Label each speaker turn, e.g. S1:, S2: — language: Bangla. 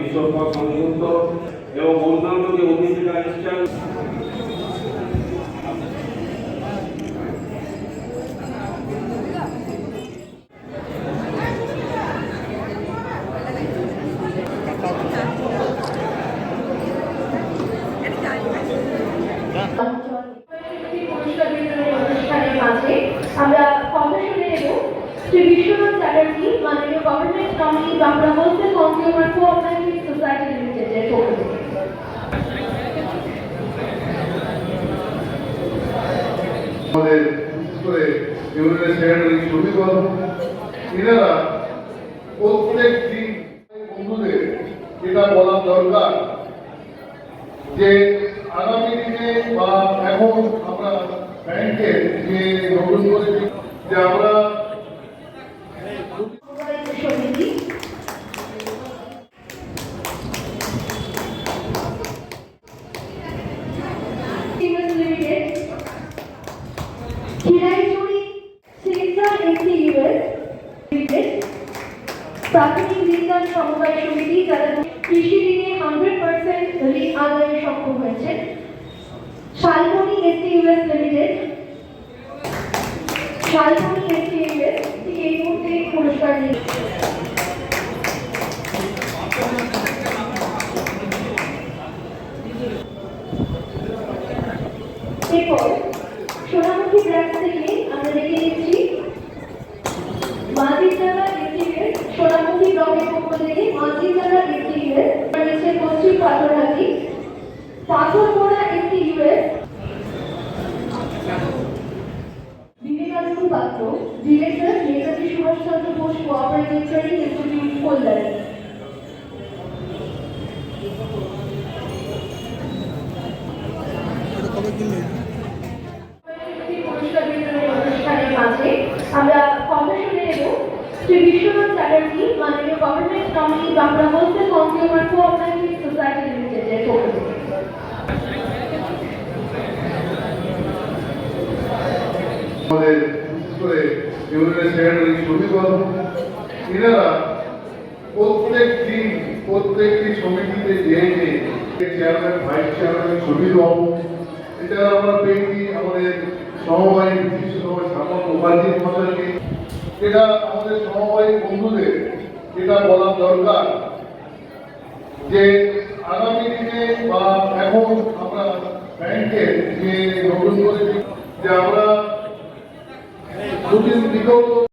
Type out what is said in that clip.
S1: বিশ্বকর্মা সংযুক্ত এবং অন্যান্য যে অতিথিরা এসছেন।
S2: আমরা কমিশনে নেব শ্রী বিশ্বনাথ চ্যাটার্জি, মাননীয় government nominee Bangla wholesale consumer cooperative society লিমিটেডের পক্ষ
S3: আমাদের করে ইউনিয়নের সেক্রেটারি শফিকুল এনারা প্রত্যেক দিন বন্ধুদের এটা বলা দরকার, যে আগামী দিনে বা এখন আমরা ব্যাংকের যে নতুন করে যে আমরা
S2: সমবায় সমিতি সিমেন্ট লিমিটেড খিরাইচুরি শিক্ষা এসি ইউএস প্রাথমিক বিজ্ঞান সমবায় সমিতি যারা কৃষি ঋণে হান্ড্রেড পার্সেন্ট ঋণ আদায়ে সক্ষম হয়েছে। Shalmoni AC US limited Shalmoni AC US এই মুহূর্তে পুরস্কার নিয়ে এরপর সোনামুখী ব্রাঞ্চ থেকে আমরা দেখে নিচ্ছি মাঝিদারা ইনস্টিটিউট সোনামুখী ব্লকের পক্ষ থেকে মাঝিদারা ইনস্টিটিউট রয়েছে পশ্চিম পাথরহাটি Patharmora institute Vivekananda Patra director Netaji Subhas Chandra Bose cooperative training institute Kalyani অনুষ্ঠানের মাঝে আমরা শ্রী বিশ্বনাথ চ্যাটার্জি, মাননীয় government nominee Bangla wholesale consumer cooperative society লিমিটেডের পক্ষ
S3: আমাদের প্রত্যেকটি সমিতিতে যেয়ে যেয়ে চেয়ারম্যান ভাইস শফিক বাবু এছাড়া আমরা পেয়েছি আমাদের সমবায়ী বিশিষ্ট সবাই সামন্ত মুখার্জি মহাশয়কে আমাদের সমবায়ী বন্ধুদের এটা বলা দরকার, যে আগামী দিনে বা এখন আমরা ব্যাংকের যে নতুন করে যে আমরা দুদিন বিগত